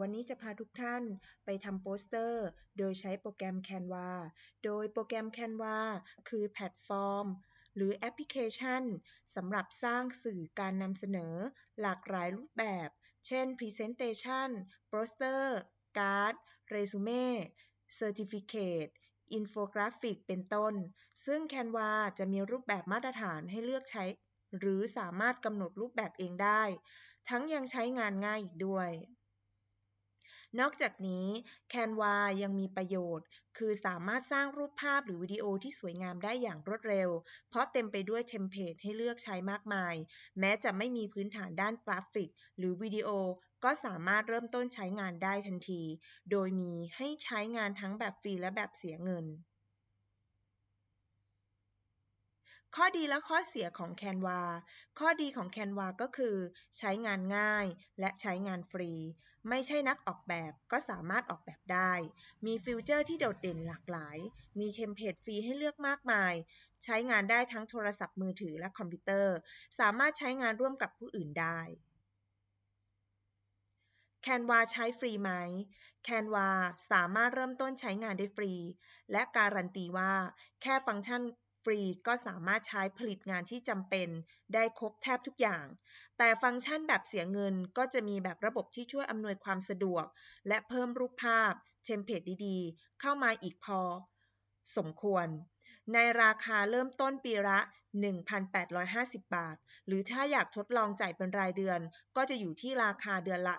วันนี้จะพาทุกท่านไปทำโปสเตอร์ โดยใช้โปรแกรม Canva โดยโปรแกรม Canva คือแพลตฟอร์ม หรือแอปพลิเคชันสำหรับสร้างสื่อการนำเสนอ หลากหลายรูปแบบ เช่น Presentation โปสเตอร์การ์ดเรซูเม่ Certificate อินโฟกราฟิกเป็นต้น ซึ่ง Canva จะมีรูปแบบมาตรฐานให้เลือกใช้ หรือสามารถกำหนดรูปแบบเองได้ ทั้งยังใช้งานง่ายอีกด้วย นอกจากนี้ Canva ยังมีประโยชน์ คือสามารถสร้างรูปภาพหรือวิดีโอที่สวยงามได้อย่างรวดเร็ว เพราะเต็มไปด้วยเทมเพลตให้เลือกใช้มากมาย แม้จะไม่มีพื้นฐานด้านกราฟิก หรือวิดีโอก็สามารถเริ่มต้นใช้งานได้ทันที โดยมีให้ใช้งานทั้งแบบฟรีและแบบเสียเงิน ข้อดีและข้อเสียของ Canva ข้อดีของ Canva ก็คือ ใช้งานง่ายและใช้งานฟรี ไม่ใช่นักออกแบบก็สามารถออกแบบได้ มีฟีเจอร์ที่โดดเด่นหลากหลาย มีเทมเพลตฟรีให้เลือกมากมาย ใช้งานได้ทั้งโทรศัพท์มือถือและคอมพิวเตอร์ สามารถใช้งานร่วมกับผู้อื่นได้ Canva ใช้ฟรีไหม Canva สามารถเริ่มต้นใช้งานได้ฟรี และการันตีว่าแค่ฟังก์ชัน ฟรีก็สามารถใช้ผลิตงานที่จำเป็นได้ครบแทบทุกอย่าง แต่ฟังก์ชันแบบเสียเงินก็จะมีแบบระบบที่ช่วยอำนวยความสะดวก และเพิ่มรูปภาพเทมเพลตดีๆ เข้ามาอีกพอ สมควร ในราคาเริ่มต้นปีละ 1,850 บาท หรือถ้าอยากทดลองจ่ายเป็นรายเดือน ก็จะอยู่ที่ราคาเดือนละ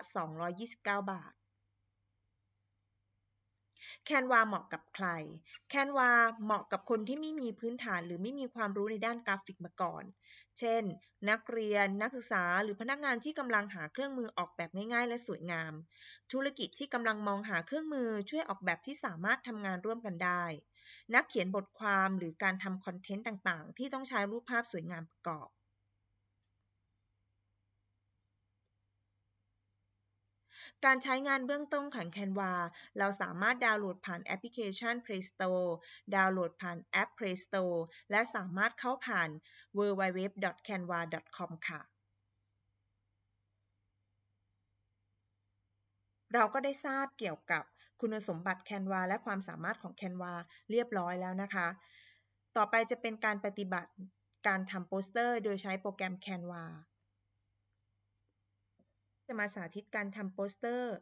229 บาท Canva เหมาะกับใคร Canva เหมาะกับคนที่ไม่มีพื้นฐานหรือไม่มีความรู้ในด้านกราฟิกมาก่อน เช่น นักเรียน นักศึกษา หรือพนักงานที่กำลังหาเครื่องมือออกแบบง่ายๆ และสวยงาม ธุรกิจที่กำลังมองหาเครื่องมือช่วยออกแบบที่สามารถทำงานร่วมกันได้ นักเขียนบทความหรือการทำคอนเทนต์ต่างๆ ที่ต้องใช้รูปภาพสวยงามประกอบ การใช้งานเบื้องต้นของ Canva เราสามารถดาวน์โหลดผ่านแอปพลิเคชัน Play Store ดาวน์โหลดผ่านแอป Play Store และสามารถเข้าผ่าน www.canva.com ค่ะ เราก็ได้ทราบเกี่ยวกับคุณสมบัติ Canva และความสามารถของ Canva เรียบร้อยแล้วนะคะ ต่อไปจะเป็นการปฏิบัติการทำโปสเตอร์ โดยใช้โปรแกรม Canva จะมาสาธิตการทำโปสเตอร์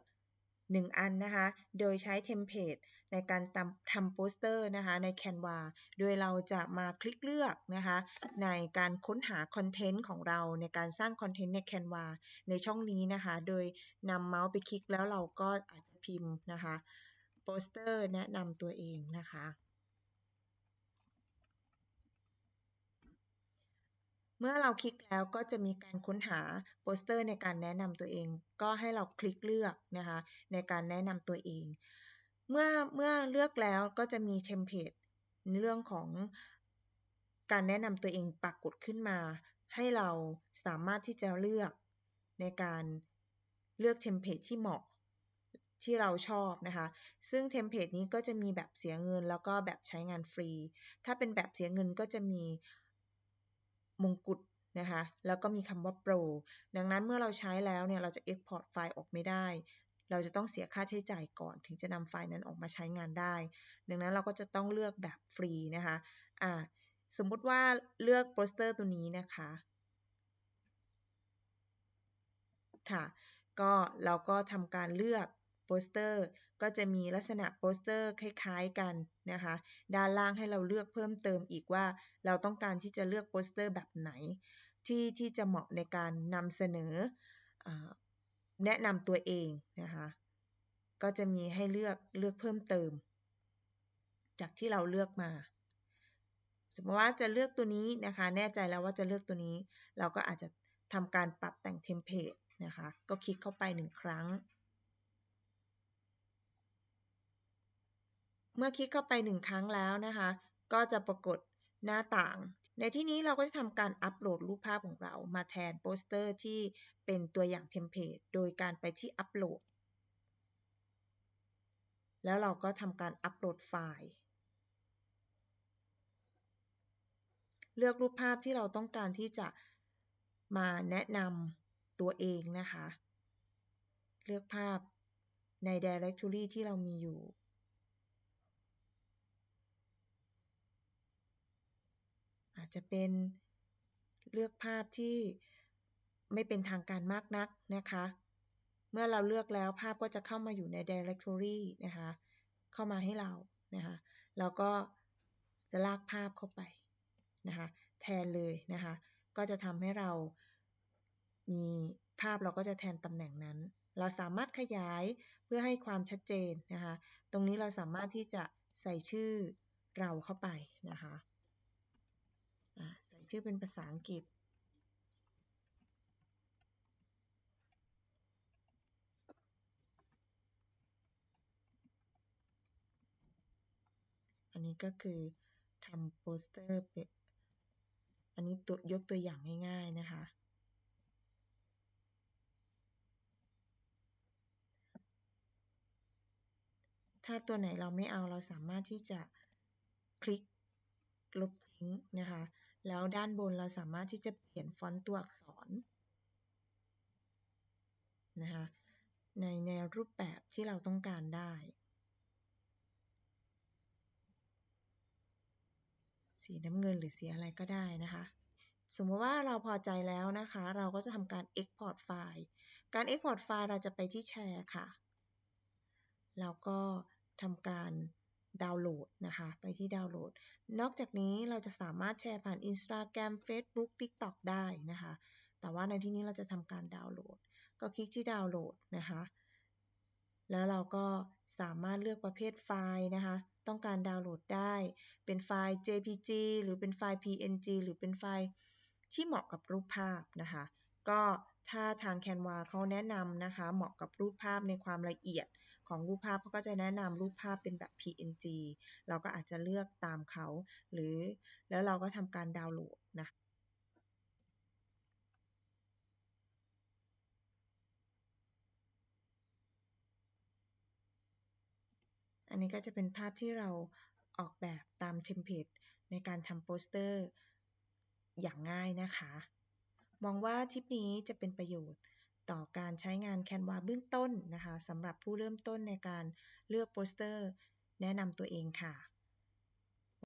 1 อันนะคะ โดยใช้เทมเพลตในการทำโปสเตอร์นะคะใน Canva โดยเราจะมาคลิกเลือกนะคะในการค้นหาคอนเทนต์ของเราในการสร้างคอนเทนต์ใน Canva ในช่องนี้นะคะ โดยนำเมาส์ไปคลิกแล้วเราก็อาจจะพิมพ์นะคะโปสเตอร์แนะนำตัวเองนะคะ เมื่อเราคลิกแล้วก็จะมีการค้นหาโปสเตอร์ในการแนะนำตัวเอง ก็ให้เราคลิกเลือกนะคะในการแนะนำตัวเอง เมื่อเมื่อเลือกแล้วก็จะมีเทมเพลตในเรื่องของการแนะนำตัวเองปรากฏขึ้นมา ให้เราสามารถที่จะเลือกในการเลือกเทมเพลตที่เหมาะที่เราชอบนะคะ ซึ่งเทมเพลตนี้ก็จะมีแบบเสียเงินแล้วก็แบบใช้งานฟรี ถ้าเป็นแบบเสียเงินก็จะมี มงกุฎนะคะ แล้วก็มีคำว่า Pro ดังนั้นเมื่อเราใช้แล้วเนี่ย เราจะ Export ไฟล์ออกไม่ได้ เราจะต้องเสียค่าใช้จ่ายก่อนถึงจะนำไฟล์นั้นออกมาใช้งานได้ ดังนั้นเราก็จะต้องเลือกแบบฟรีนะคะ อ่า สมมุติว่าเลือกโปสเตอร์ตัวนี้นะคะ ค่ะ ก็เราก็ทำการเลือก โปสเตอร์ก็จะมีลักษณะโปสเตอร์คล้ายๆกันนะคะ ด้านล่างให้เราเลือกเพิ่มเติมอีกว่าเราต้องการที่จะเลือกโปสเตอร์แบบไหน ที่ที่จะเหมาะในการนำเสนออแนะนำตัวเองนะคะ ก็จะมีให้เลือกเลือกเพิ่มเติม จากที่เราเลือกมาสมมติว่าจะเลือกตัวนี้นะคะ แน่ใจแล้วว่าจะเลือกตัวนี้ เราก็อาจจะทำการปรับแต่งเทมเพลตนะคะ ก็คลิกเข้าไปหนึ่งครั้ง เมื่อคลิกเข้าไปหนึ่งครั้งแล้วนะคะ ก็จะปรากฏหน้าต่าง ในที่นี้เราก็จะทำการอัปโหลดรูปภาพของเรา มาแทนโปสเตอร์ที่เป็นตัวอย่างเทมเพลตโดยการไปที่อัปโหลด แล้วเราก็ทำการอัปโหลดไฟล์ เลือกรูปภาพที่เราต้องการที่จะมาแนะนำตัวเองนะคะ เลือกภาพใน directory ที่เรามีอยู่ อาจจะเป็นเลือกภาพที่ไม่เป็นทางการมากนักนะคะ เมื่อเราเลือกแล้วภาพก็จะเข้ามาอยู่ใน directory นะคะ เข้ามาให้เรานะคะแล้วก็จะลากภาพเข้าไปนะคะแทนเลยนะคะ ก็จะทำให้เรามีภาพเราก็จะแทนตำแหน่งนั้น เราสามารถขยายเพื่อให้ความชัดเจนนะคะ ตรงนี้เราสามารถที่จะใส่ชื่อเราเข้าไปนะคะ ชื่อเป็นภาษาอังกฤษอันนี้ก็คือทำโปสเตอร์อันนี้ตัวยกตัวอย่างง่ายๆนะคะ ถ้าตัวไหนเราไม่เอาเราสามารถที่จะคลิกลบทิ้งนะคะ แล้วด้านบนเราสามารถที่จะเปลี่ยนฟอนต์ตัวอักษรนะคะในแนรูปแบบที่เราต้องการได้ สีน้ำเงินหรือสีอะไรก็ได้นะคะ สมมติว่าเราพอใจแล้วนะคะ เราก็จะทำการ Export ไฟล์ การ Export ไฟล์เราจะไปที่แชร์ค่ะ แล้วก็ทำการ ดาวน์โหลดนะคะ ไปที่ดาวน์โหลด นอกจากนี้เราจะสามารถแชร์ผ่าน Instagram Facebook TikTok ได้นะคะ แต่ว่าในที่นี้เราจะทำการดาวน์โหลด ก็คลิกที่ดาวน์โหลดนะคะ แล้วเราก็สามารถเลือกประเภทไฟล์นะคะ ต้องการดาวน์โหลดได้ เป็นไฟล์ JPG หรือเป็นไฟล์ PNG หรือเป็นไฟล์ที่เหมาะกับรูปภาพนะคะ ก็ถ้าทาง Canva เขาแนะนำนะคะ เหมาะกับรูปภาพในความละเอียด ของรูปภาพเขาก็จะแนะนำรูปภาพเป็นแบบ PNG เราก็อาจจะเลือกตามเขา หรือแล้วเราก็ทำการดาวน์โหลดนะอันนี้ก็จะเป็นภาพที่เราออกแบบตามเทมเพลตในการทำโปสเตอร์อย่างง่ายนะคะ มองว่าทิปนี้จะเป็นประโยชน์ ต่อการใช้งาน Canva เบื้องต้นนะคะสำหรับผู้เริ่มต้นในการเลือกโปสเตอร์ แนะนำตัวเองค่ะ